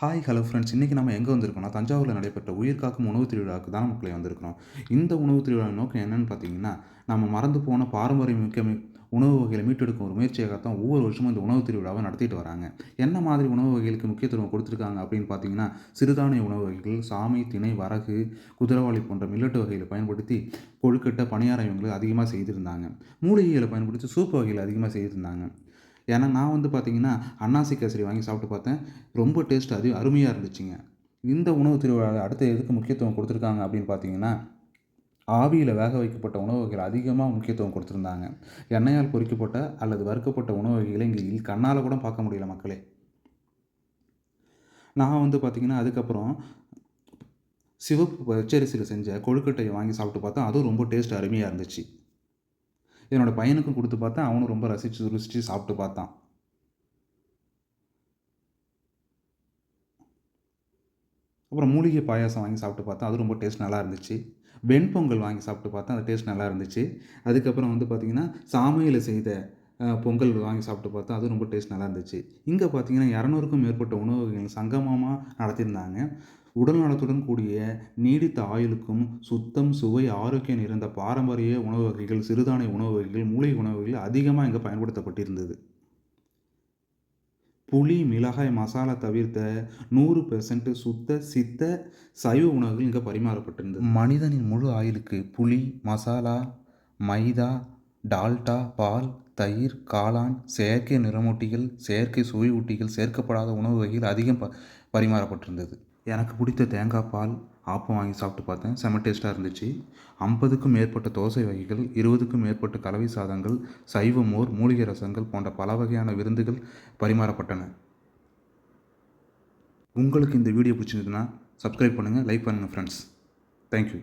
Hi hello friends இன்றைக்கி நம்ம எங்கே வந்திருக்கோம்னா தஞ்சாவூரில் நடைபெற்ற உயிர்காக்கும் உணவு திருவிழாவுக்கு தான் மக்களை வந்திருக்கிறோம். இந்த உணவு திருவிழா நோக்கம் என்னென்னு பார்த்தீங்கன்னா நம்ம மறந்து போன பாரம்பரிய மிக்க உணவு வகைகளை மீட்டெடுக்கும் ஒரு முயற்சியாகத்தான் ஒவ்வொரு வருஷமும் இந்த உணவு திருவிழாவை நடத்திட்டு வராங்க. என்ன மாதிரி உணவு வகைகளுக்கு முக்கியத்துவம் கொடுத்துருக்காங்க அப்படின்னு பார்த்தீங்கன்னா சிறுதானிய உணவு வகைகள் சாமை திணை வரகு குதிரவாளி போன்ற மில்லட்டு வகைகளை பயன்படுத்தி கொழுக்கட்டை பணியாரம் இவங்களை அதிகமாக செய்திருந்தாங்க. மூலிகைகளை பயன்படுத்தி சூப்பு வகைகளை அதிகமாக செய்திருந்தாங்க. ஏன்னா நான் வந்து பார்த்தீங்கன்னா அன்னாசி கேசரி வாங்கி சாப்பிட்டு பார்த்தேன் ரொம்ப டேஸ்ட் அது அருமையாக இருந்துச்சுங்க. இந்த உணவு திருவிழா அடுத்து எதுக்கு முக்கியத்துவம் கொடுத்துருக்காங்க அப்படின்னு பார்த்தீங்கன்னா ஆவியில் வேக வைக்கப்பட்ட உணவு வகைகள் அதிகமாக முக்கியத்துவம் கொடுத்துருந்தாங்க. எண்ணெயால் பொரிக்கப்பட்ட அல்லது வறுக்கப்பட்ட உணவு வகைகளை இங்கே கண்ணால் கூட பார்க்க முடியல மக்களே. நான் வந்து பார்த்திங்கன்னா அதுக்கப்புறம் சிவப்பு பச்சரிசியில் செஞ்ச கொழுக்கட்டையை வாங்கி சாப்பிட்டு பார்த்தா அதுவும் ரொம்ப டேஸ்ட் அருமையாக இருந்துச்சு. என்னோட பையனுக்கும் கொடுத்து பார்த்தேன். அவனும் ரொம்ப ரசித்து ருசித்து சாப்பிட்டு பார்த்தான். அப்புறம் மூலிகை பாயாசம் வாங்கி சாப்பிட்டு பார்த்தேன். அது ரொம்ப டேஸ்ட் நல்லா இருந்துச்சு. வெண்பொங்கல் வாங்கி சாப்பிட்டு பார்த்தா அது டேஸ்ட் நல்லா இருந்துச்சு. அதுக்கப்புறம் வந்து பார்த்திங்கன்னா சாமையில் செய்த பொங்கல் வாங்கி சாப்பிட்டு பார்த்தா அது ரொம்ப டேஸ்ட் நல்லா இருந்துச்சு. இங்கே பார்த்தீங்கன்னா இரநூறுக்கும் மேற்பட்ட உணவு வகைகள் சங்கமமாக நடத்தியிருந்தாங்க. உடல் நலத்துடன் கூடிய நீடித்த ஆயுளுக்கும் சுத்தம் சுவை ஆரோக்கியம் நிறைந்த பாரம்பரிய உணவு வகைகள் சிறுதானிய உணவு வகைகள் மூலிகை உணவு வகைகள் அதிகமாக இங்கே பயன்படுத்தப்பட்டிருந்தது. புளி மிளகாய் மசாலா தவிர்த்த நூறு பெர்சன்ட் சுத்த சித்த சைவ உணவுகள் இங்கே பரிமாறப்பட்டிருந்தது. மனிதனின் முழு ஆயுளுக்கு புளி மசாலா மைதா டால்டா பால் தயிர் காளான் செயற்கை நிறமூட்டிகள் செயற்கை சுவையூட்டிகள் சேர்க்கப்படாத உணவு வகைகள் அதிகம் ப பரிமாறப்பட்டிருந்தது. எனக்கு பிடித்த தேங்காய் பால் ஆப்பம் வாங்கி சாப்பிட்டு பார்த்தேன். செம டேஸ்ட்டாக இருந்துச்சு. ஐம்பதுக்கும் மேற்பட்ட தோசை வகைகள் இருபதுக்கும் மேற்பட்ட கலவை சாதங்கள் சைவ மோர் மூலிகை ரசங்கள் போன்ற பல வகையான விருந்துகள் பரிமாறப்பட்டன. உங்களுக்கு இந்த வீடியோ பிடிச்சிருந்ததுன்னா சப்ஸ்கிரைப் பண்ணுங்கள் லைக் பண்ணுங்கள் ஃப்ரெண்ட்ஸ் தேங்க்யூ